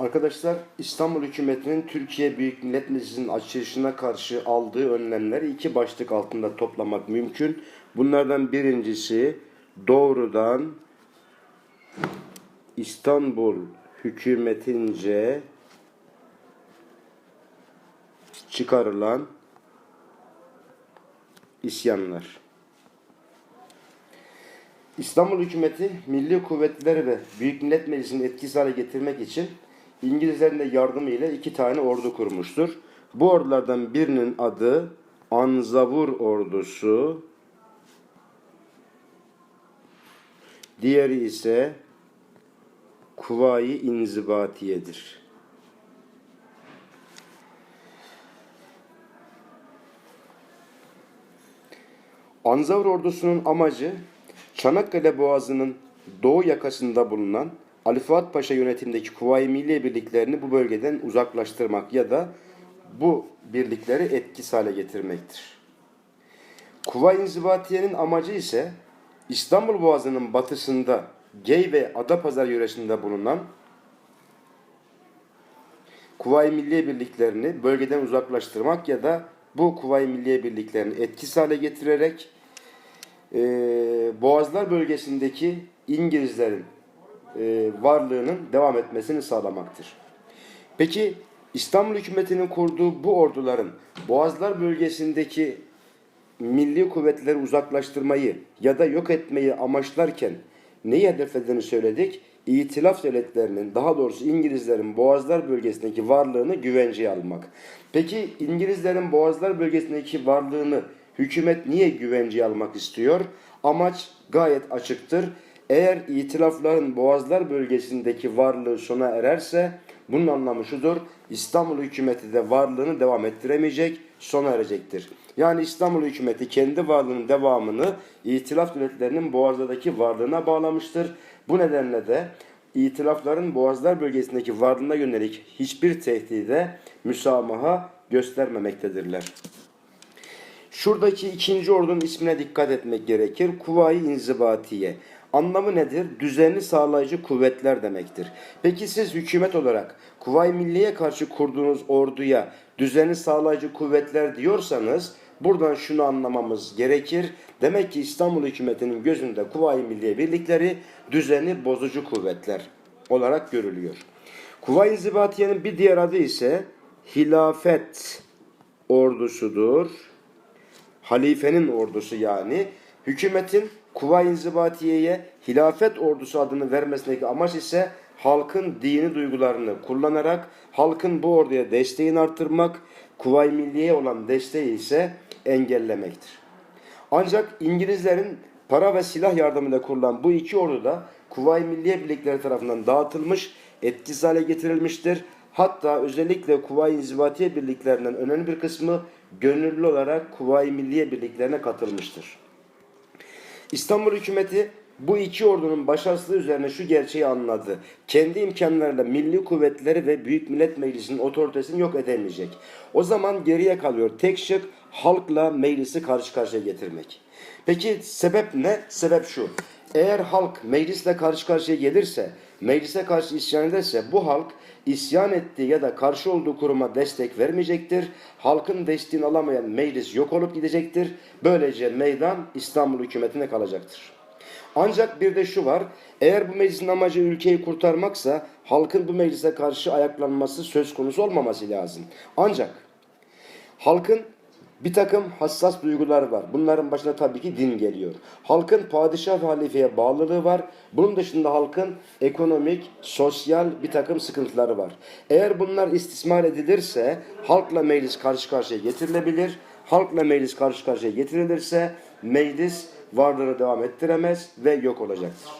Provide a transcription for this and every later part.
Arkadaşlar İstanbul hükümetinin Türkiye Büyük Millet Meclisi'nin açılışına karşı aldığı önlemleri iki başlık altında toplamak mümkün. Bunlardan birincisi doğrudan İstanbul hükümetince çıkarılan isyanlar. İstanbul hükümeti milli kuvvetleri ve Büyük Millet Meclisi'ni etkisiz hale getirmek için İngilizlerin de yardımıyla iki tane ordu kurmuştur. Bu ordulardan birinin adı Anzavur ordusu, diğeri ise Kuvayi İnzibatiye'dir. Anzavur ordusunun amacı Çanakkale Boğazı'nın doğu yakasında bulunan Ali Fuat Paşa yönetimindeki Kuvayi Milliye birliklerini bu bölgeden uzaklaştırmak ya da bu birlikleri etkisiz hale getirmektir. Kuvayi İnzibatiye'nin amacı ise İstanbul Boğazı'nın batısında Gey ve Adapazarı yöresinde bulunan Kuvayi Milliye birliklerini bölgeden uzaklaştırmak ya da bu Kuvayi Milliye birliklerini etkisiz hale getirerek e, Boğazlar bölgesindeki İngilizlerin e, varlığının devam etmesini sağlamaktır. Peki İstanbul hükümetinin kurduğu bu orduların Boğazlar bölgesindeki milli kuvvetleri uzaklaştırmayı ya da yok etmeyi amaçlarken neyi hedeflediğini söyledik? İtilaf devletlerinin daha doğrusu İngilizlerin Boğazlar bölgesindeki varlığını güvenceye almak. Peki İngilizlerin Boğazlar bölgesindeki varlığını hükümet niye güvenceye almak istiyor? Amaç gayet açıktır. Eğer itilafların Boğazlar bölgesindeki varlığı sona ererse bunun anlamı şudur. İstanbul hükümeti de varlığını devam ettiremeyecek, sona erecektir. Yani İstanbul hükümeti kendi varlığının devamını itilaf devletlerinin Boğazlardaki varlığına bağlamıştır. Bu nedenle de itilafların Boğazlar bölgesindeki varlığına yönelik hiçbir tehdide müsamaha göstermemektedirler. Şuradaki ikinci ordunun ismine dikkat etmek gerekir. Kuvayi İnzibatiye. Anlamı nedir? Düzenli sağlayıcı kuvvetler demektir. Peki siz hükümet olarak Kuvayi Milliye karşı kurduğunuz orduya düzenli sağlayıcı kuvvetler diyorsanız buradan şunu anlamamız gerekir. Demek ki İstanbul hükümetinin gözünde Kuvayi Milliye birlikleri düzeni bozucu kuvvetler olarak görülüyor. Kuvayi İnzibatiye'nin bir diğer adı ise hilafet ordusudur halifenin ordusu yani hükümetin Kuvayi İnzibatiye'ye hilafet ordusu adını vermesindeki amaç ise halkın dini duygularını kullanarak halkın bu orduya desteğini arttırmak, Kuvayi Milliye'ye olan desteği ise engellemektir. Ancak İngilizlerin para ve silah yardımıyla kurulan bu iki ordu da Kuvayi Milliye birlikleri tarafından dağıtılmış, etkisiz hale getirilmiştir. Hatta özellikle Kuvayi İnzibatiye birliklerinden önemli bir kısmı gönüllü olarak Kuvayi Milliye birliklerine katılmıştır. İstanbul hükümeti bu iki ordunun başarısızlığı üzerine şu gerçeği anladı. Kendi imkanlarıyla milli kuvvetleri ve Büyük Millet Meclisi'nin otoritesini yok edemeyecek. O zaman geriye kalıyor tek şık halkla meclisi karşı karşıya getirmek. Peki sebep ne? Sebep şu. Eğer halk meclisle karşı karşıya gelirse, meclise karşı isyan ederse bu halk isyan ettiği ya da karşı olduğu kuruma destek vermeyecektir. Halkın desteğini alamayan meclis yok olup gidecektir. Böylece meydan İstanbul hükümetine kalacaktır. Ancak bir de şu var. Eğer bu meclisin amacı ülkeyi kurtarmaksa halkın bu meclise karşı ayaklanması söz konusu olmaması lazım. Ancak halkın bir takım hassas duyguları var. Bunların başına tabii ki din geliyor. Halkın padişah ve halifeye bağlılığı var. Bunun dışında halkın ekonomik, sosyal bir takım sıkıntıları var. Eğer bunlar istismar edilirse halkla meclis karşı karşıya getirilebilir. Halkla meclis karşı karşıya getirilirse meclis varlığını devam ettiremez ve yok olacaktır.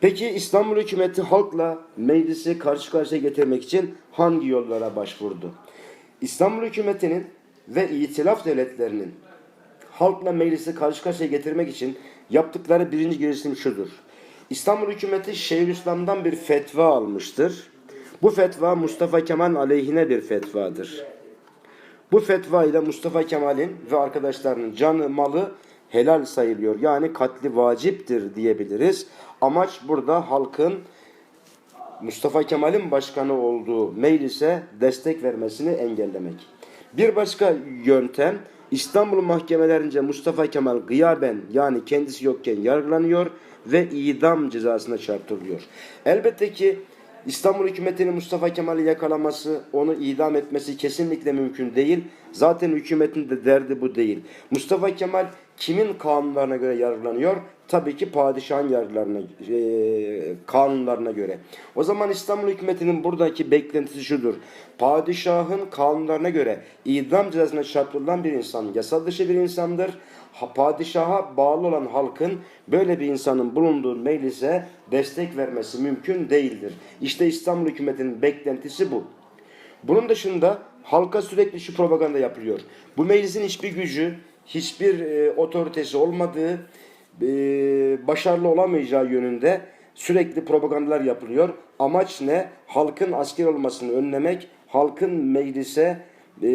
Peki İstanbul hükümeti halkla meclisi karşı karşıya getirmek için hangi yollara başvurdu? İstanbul hükümetinin ve itilaf devletlerinin halkla meclisi karşı karşıya getirmek için yaptıkları birinci girişim şudur. İstanbul hükümeti Şeyhülislam'dan bir fetva almıştır. Bu fetva Mustafa Kemal aleyhine bir fetvadır. Bu fetva ile Mustafa Kemal'in ve arkadaşlarının canı malı helal sayılıyor. Yani katli vaciptir diyebiliriz. Amaç burada halkın Mustafa Kemal'in başkanı olduğu meclise destek vermesini engellemek. Bir başka yöntem İstanbul mahkemelerince Mustafa Kemal gıyaben yani kendisi yokken yargılanıyor ve idam cezasına çarptırılıyor. Elbette ki İstanbul hükümetinin Mustafa Kemal'i yakalaması, onu idam etmesi kesinlikle mümkün değil. Zaten hükümetin de derdi bu değil. Mustafa Kemal kimin kanunlarına göre yargılanıyor? Tabii ki padişahın yargılarına, e, kanunlarına göre. O zaman İstanbul hükümetinin buradaki beklentisi şudur. Padişahın kanunlarına göre idam cezasına çarptırılan bir insan yasal dışı bir insandır. Ha, padişaha bağlı olan halkın böyle bir insanın bulunduğu meclise destek vermesi mümkün değildir. İşte İstanbul hükümetinin beklentisi bu. Bunun dışında halka sürekli şu propaganda yapılıyor. Bu meclisin hiçbir gücü, hiçbir e, otoritesi olmadığı, e, başarılı olamayacağı yönünde sürekli propagandalar yapılıyor. Amaç ne? Halkın asker olmasını önlemek, halkın meclise e,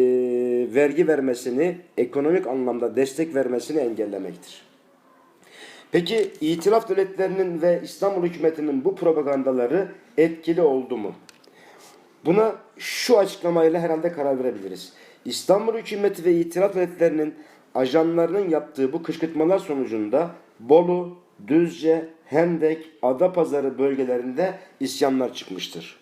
vergi vermesini, ekonomik anlamda destek vermesini engellemektir. Peki itilaf devletlerinin ve İstanbul hükümetinin bu propagandaları etkili oldu mu? Buna şu açıklamayla herhalde karar verebiliriz. İstanbul hükümeti ve itilaf devletlerinin ajanlarının yaptığı bu kışkırtmalar sonucunda Bolu, Düzce, Hendek, Adapazarı bölgelerinde isyanlar çıkmıştır.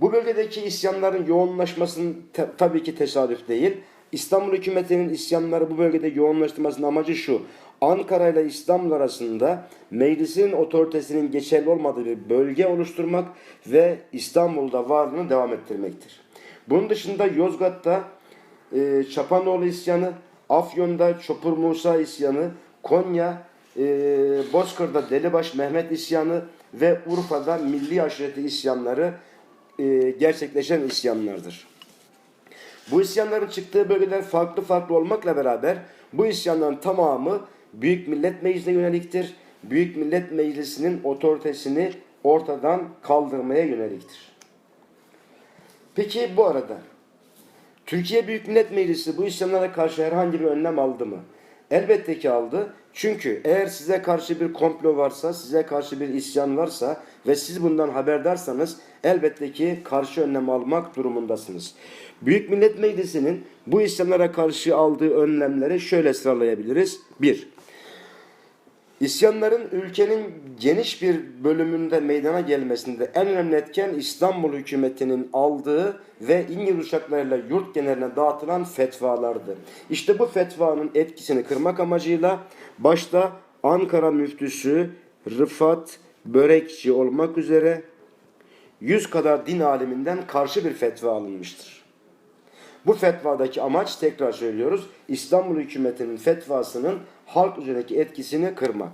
Bu bölgedeki isyanların yoğunlaşmasının tabii ki tesadüf değil. İstanbul hükümetinin isyanları bu bölgede yoğunlaştırmasının amacı şu. Ankara ile İstanbul arasında meclisin otoritesinin geçerli olmadığı bir bölge oluşturmak ve İstanbul'da varlığını devam ettirmektir. Bunun dışında Yozgat'ta e, Çapanoğlu isyanı, Afyon'da Çopur Musa isyanı, Konya, e, Bozkır'da Delibaş Mehmet isyanı ve Urfa'da Milli Aşireti isyanları e, gerçekleşen isyanlardır. Bu isyanların çıktığı bölgeler farklı farklı olmakla beraber bu isyanların tamamı Büyük Millet Meclisi'ne yöneliktir. Büyük Millet Meclisi'nin otoritesini ortadan kaldırmaya yöneliktir. Peki bu arada Türkiye Büyük Millet Meclisi bu isyanlara karşı herhangi bir önlem aldı mı? Elbette ki aldı. Çünkü eğer size karşı bir komplo varsa, size karşı bir isyan varsa ve siz bundan haberdarsanız elbette ki karşı önlem almak durumundasınız. Büyük Millet Meclisi'nin bu isyanlara karşı aldığı önlemleri şöyle sıralayabiliriz. 1. İsyanların ülkenin geniş bir bölümünde meydana gelmesinde en önemli etken İstanbul hükümetinin aldığı ve İngiliz uçaklarıyla yurt geneline dağıtılan fetvalardı. İşte bu fetvanın etkisini kırmak amacıyla başta Ankara müftüsü Rıfat Börekçi olmak üzere 100 kadar din aliminden karşı bir fetva alınmıştır. Bu fetvadaki amaç tekrar söylüyoruz. İstanbul hükümetinin fetvasının halk üzerindeki etkisini kırmak.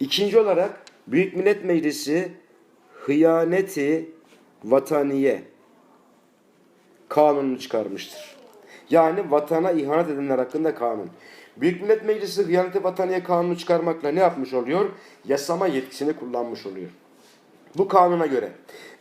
İkinci olarak Büyük Millet Meclisi hıyaneti vataniye kanununu çıkarmıştır. Yani vatana ihanet edenler hakkında kanun. Büyük Millet Meclisi hıyaneti vataniye kanunu çıkarmakla ne yapmış oluyor? Yasama yetkisini kullanmış oluyor. Bu kanuna göre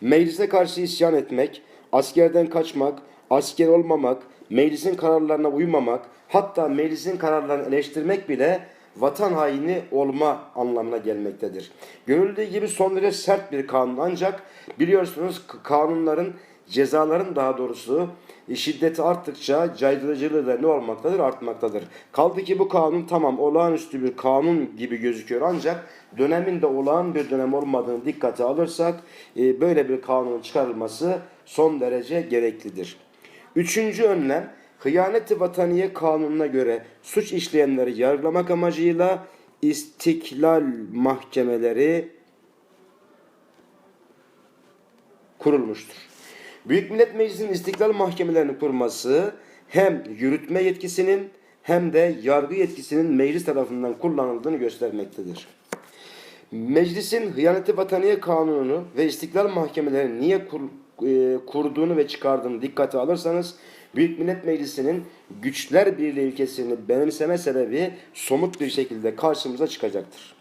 meclise karşı isyan etmek, askerden kaçmak, asker olmamak, meclisin kararlarına uymamak, hatta meclisin kararlarını eleştirmek bile vatan haini olma anlamına gelmektedir. Görüldüğü gibi son derece sert bir kanun ancak biliyorsunuz kanunların cezaların daha doğrusu şiddeti arttıkça caydırıcılığı da ne olmaktadır? Artmaktadır. Kaldı ki bu kanun tamam olağanüstü bir kanun gibi gözüküyor ancak döneminde olağan bir dönem olmadığını dikkate alırsak e, böyle bir kanunun çıkarılması son derece gereklidir. Üçüncü önlem hıyaneti vataniye kanununa göre suç işleyenleri yargılamak amacıyla istiklal mahkemeleri kurulmuştur. Büyük Millet Meclisi'nin istiklal mahkemelerini kurması hem yürütme yetkisinin hem de yargı yetkisinin meclis tarafından kullanıldığını göstermektedir. Meclisin hıyaneti vataniye kanununu ve istiklal mahkemelerini niye kur, e, kurduğunu ve çıkardığını dikkate alırsanız Büyük Millet Meclisi'nin güçler birliği ilkesini benimseme sebebi somut bir şekilde karşımıza çıkacaktır.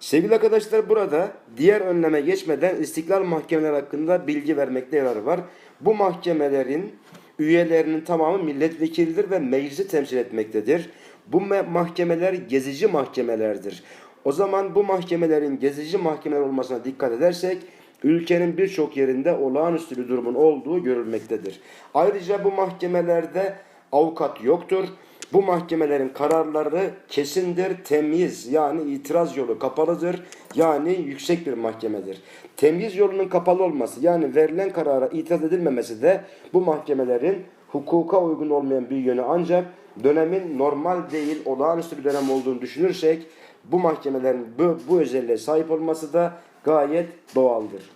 Sevgili arkadaşlar burada diğer önleme geçmeden istiklal mahkemeleri hakkında bilgi vermekte yarar var. Bu mahkemelerin üyelerinin tamamı milletvekilidir ve meclisi temsil etmektedir. Bu me- mahkemeler gezici mahkemelerdir. O zaman bu mahkemelerin gezici mahkemeler olmasına dikkat edersek ülkenin birçok yerinde olağanüstü bir durumun olduğu görülmektedir. Ayrıca bu mahkemelerde avukat yoktur. Bu mahkemelerin kararları kesindir, temyiz yani itiraz yolu kapalıdır. Yani yüksek bir mahkemedir. Temyiz yolunun kapalı olması yani verilen karara itiraz edilmemesi de bu mahkemelerin hukuka uygun olmayan bir yönü ancak dönemin normal değil olağanüstü bir dönem olduğunu düşünürsek bu mahkemelerin bu, bu özelliğe sahip olması da gayet doğaldır.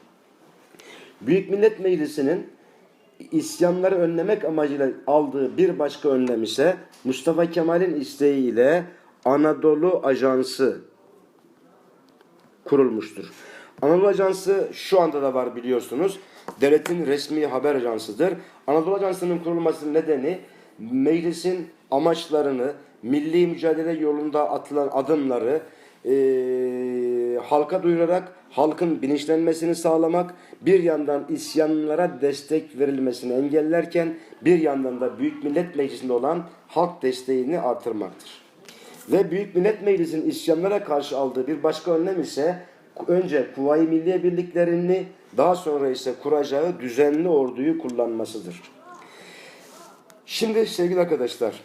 Büyük Millet Meclisi'nin isyanları önlemek amacıyla aldığı bir başka önlem ise Mustafa Kemal'in isteğiyle Anadolu Ajansı kurulmuştur. Anadolu Ajansı şu anda da var biliyorsunuz. Devletin resmi haber ajansıdır. Anadolu Ajansı'nın kurulmasının nedeni meclisin amaçlarını, milli mücadele yolunda atılan adımları eee, halka duyurarak halkın bilinçlenmesini sağlamak, bir yandan isyanlara destek verilmesini engellerken bir yandan da Büyük Millet Meclisi'nde olan halk desteğini artırmaktır. Ve Büyük Millet Meclisi'nin isyanlara karşı aldığı bir başka önlem ise önce Kuvayi Milliye Birliklerini daha sonra ise kuracağı düzenli orduyu kullanmasıdır. Şimdi sevgili arkadaşlar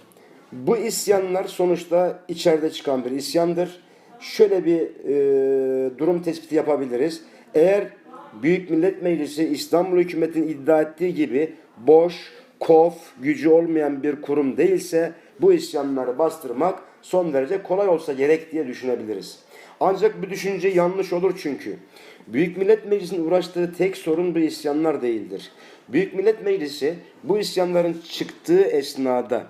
bu isyanlar sonuçta içeride çıkan bir isyandır. Şöyle bir e, durum tespiti yapabiliriz. Eğer Büyük Millet Meclisi İstanbul hükümetinin iddia ettiği gibi boş, kof, gücü olmayan bir kurum değilse bu isyanları bastırmak son derece kolay olsa gerek diye düşünebiliriz. Ancak bu düşünce yanlış olur çünkü. Büyük Millet Meclisi'nin uğraştığı tek sorun bu isyanlar değildir. Büyük Millet Meclisi bu isyanların çıktığı esnada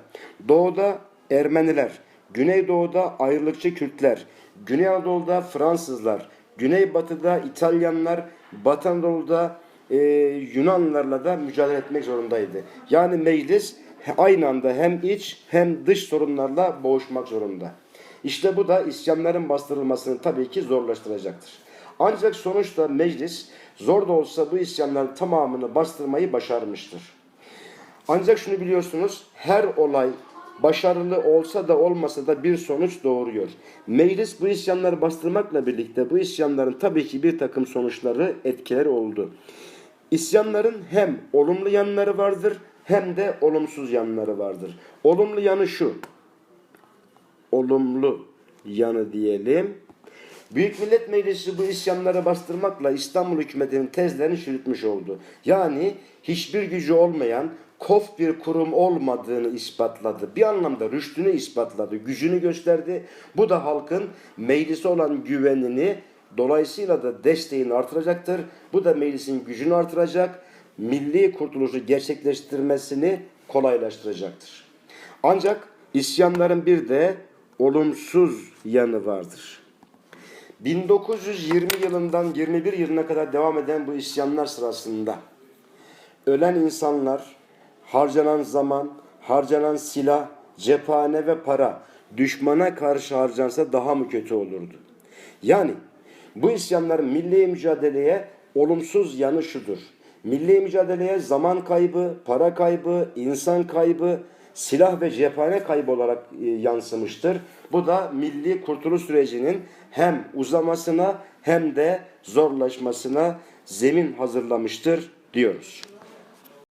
doğuda Ermeniler, Güneydoğu'da ayrılıkçı Kürtler, Güney Anadolu'da Fransızlar, Güneybatı'da İtalyanlar, Batı Anadolu'da e, Yunanlarla da mücadele etmek zorundaydı. Yani meclis aynı anda hem iç hem dış sorunlarla boğuşmak zorunda. İşte bu da isyanların bastırılmasını tabii ki zorlaştıracaktır. Ancak sonuçta meclis zor da olsa bu isyanların tamamını bastırmayı başarmıştır. Ancak şunu biliyorsunuz her olay başarılı olsa da olmasa da bir sonuç doğuruyor. Meclis bu isyanları bastırmakla birlikte bu isyanların tabii ki bir takım sonuçları etkileri oldu. İsyanların hem olumlu yanları vardır hem de olumsuz yanları vardır. Olumlu yanı şu. Olumlu yanı diyelim. Büyük Millet Meclisi bu isyanları bastırmakla İstanbul hükümetinin tezlerini çürütmüş oldu. Yani hiçbir gücü olmayan kof bir kurum olmadığını ispatladı. Bir anlamda rüştünü ispatladı, gücünü gösterdi. Bu da halkın meclise olan güvenini dolayısıyla da desteğini artıracaktır. Bu da meclisin gücünü artıracak, milli kurtuluşu gerçekleştirmesini kolaylaştıracaktır. Ancak isyanların bir de olumsuz yanı vardır. 1920 yılından 21 yılına kadar devam eden bu isyanlar sırasında ölen insanlar, harcanan zaman, harcanan silah, cephane ve para düşmana karşı harcansa daha mı kötü olurdu? Yani bu isyanların milli mücadeleye olumsuz yanı şudur. Milli mücadeleye zaman kaybı, para kaybı, insan kaybı, silah ve cephane kaybı olarak e, yansımıştır. Bu da milli kurtuluş sürecinin hem uzamasına hem de zorlaşmasına zemin hazırlamıştır diyoruz.